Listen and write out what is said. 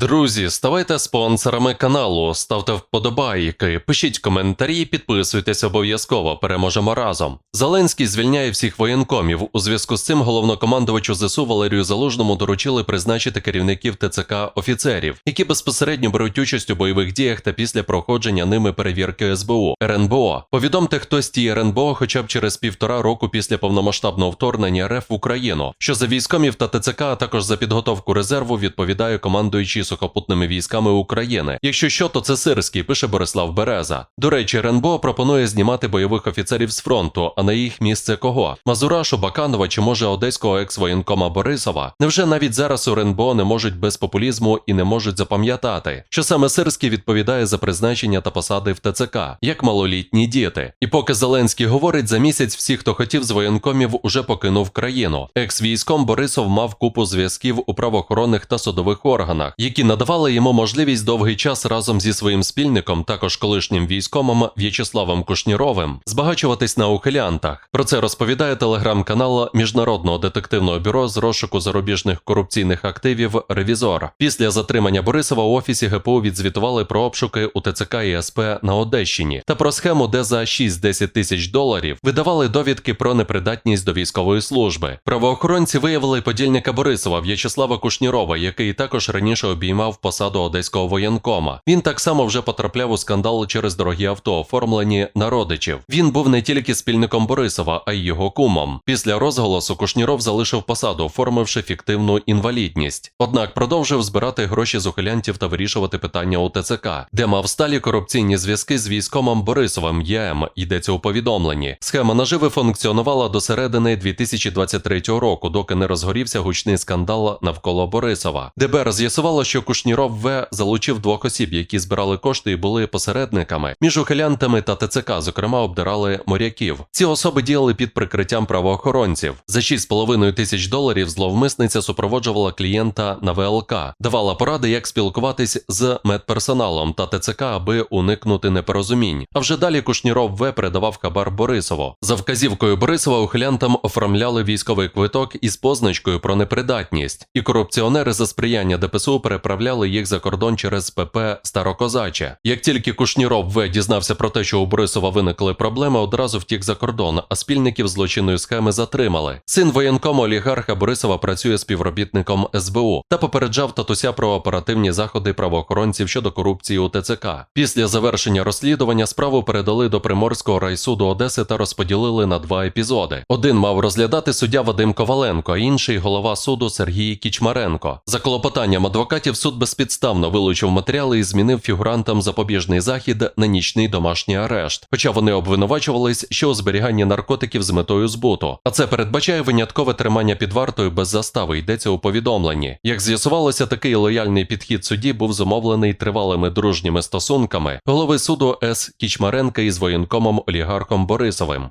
Друзі, ставайте спонсорами каналу, ставте вподобайки, пишіть коментарі, підписуйтесь обов'язково. Переможемо разом. Зеленський звільняє всіх воєнкомів. У зв'язку з цим головнокомандувачу ЗСУ Валерію Залужному доручили призначити керівників ТЦК офіцерів, які безпосередньо беруть участь у бойових діях та після проходження ними перевірки СБУ РНБО. Повідомте хтось ті РНБО, хоча б через півтора року після повномасштабного вторгнення РФ в Україну, що за військомів та ТЦК, а також за підготовку резерву відповідає командуючий сухопутними військами України. Якщо що, то це сирський, пише Борислав Береза. До речі, РНБО пропонує знімати бойових офіцерів з фронту, а на їх місце кого? Мазурашу, Баканова чи може одеського екс-воєнкома Борисова? Невже навіть зараз у РНБО не можуть без популізму і не можуть запам'ятати, що саме Сирський відповідає за призначення та посади в ТЦК, як малолітні діти? І поки Зеленський говорить, за місяць всі, хто хотів з воєнкомів, уже покинув країну. Екс-військом Борисов мав купу зв'язків у правоохоронних та судових органах, які надавали йому можливість довгий час разом зі своїм спільником, також колишнім військомом В'ячеславом Кушніровим, збагачуватись на ухилянтах. Про це розповідає телеграм-канал Міжнародного детективного бюро з розшуку зарубіжних корупційних активів Ревізор. Після затримання Борисова у офісі ГПУ відзвітували про обшуки у ТЦК і СП на Одещині та про схему, де за 6-10 тисяч доларів видавали довідки про непридатність до військової служби. Правоохоронці виявили подільника Борисова В'ячеслава Кушнірова, який також раніше обіймав посаду одеського воєнкома. Він так само вже потрапляв у скандал через дорогі авто, оформлені на родичів. Він був не тільки спільником Борисова, а й його кумом. Після розголосу Кушніров залишив посаду, оформивши фіктивну інвалідність. Однак продовжив збирати гроші з ухилянтів та вирішувати питання у ТЦК, де мав сталі корупційні зв'язки з військомом Борисовим ЄМ. Йдеться у повідомленні. Схема наживи функціонувала до середини 2023 року, доки не розгорівся гучний скандал навколо Борисова. ДБР з'ясувало, що Кушніров В залучив двох осіб, які збирали кошти і були посередниками між ухилянтами та ТЦК, зокрема, обдирали моряків. Ці особи діяли під прикриттям правоохоронців. За 6,5 тисяч доларів зловмисниця супроводжувала клієнта на ВЛК, давала поради, як спілкуватись з медперсоналом та ТЦК, аби уникнути непорозумінь. А вже далі Кушніров В передавав хабар Борисову. За вказівкою Борисова ухилянтам оформляли військовий квиток із позначкою про непридатність, і корупціонери за сприяння ДПСУ переправляли їх за кордон через ПП Старокозаче. Як тільки Кушніров В дізнався про те, що у Борисова виникли проблеми, одразу втік за кордон, а спільників злочинної схеми затримали. Син воєнкому олігарха Борисова працює співробітником СБУ та попереджав татуся про оперативні заходи правоохоронців щодо корупції у ТЦК. Після завершення розслідування справу передали до Приморського райсуду Одеси та розподілили на два епізоди. Один мав розглядати суддя Вадим Коваленко, а інший голова суду Сергій Кічмаренко. За клопотанням адвокатів суд безпідставно вилучив матеріали і змінив фігурантам запобіжний захід на нічний домашній арешт. Хоча вони обвинувачувались, що у зберіганні наркотиків з метою збуту. А це передбачає виняткове тримання під вартою без застави. Йдеться у повідомленні. Як з'ясувалося, такий лояльний підхід судді був зумовлений тривалими дружніми стосунками голови суду С. Кічмаренка із воєнкомом олігархом Борисовим.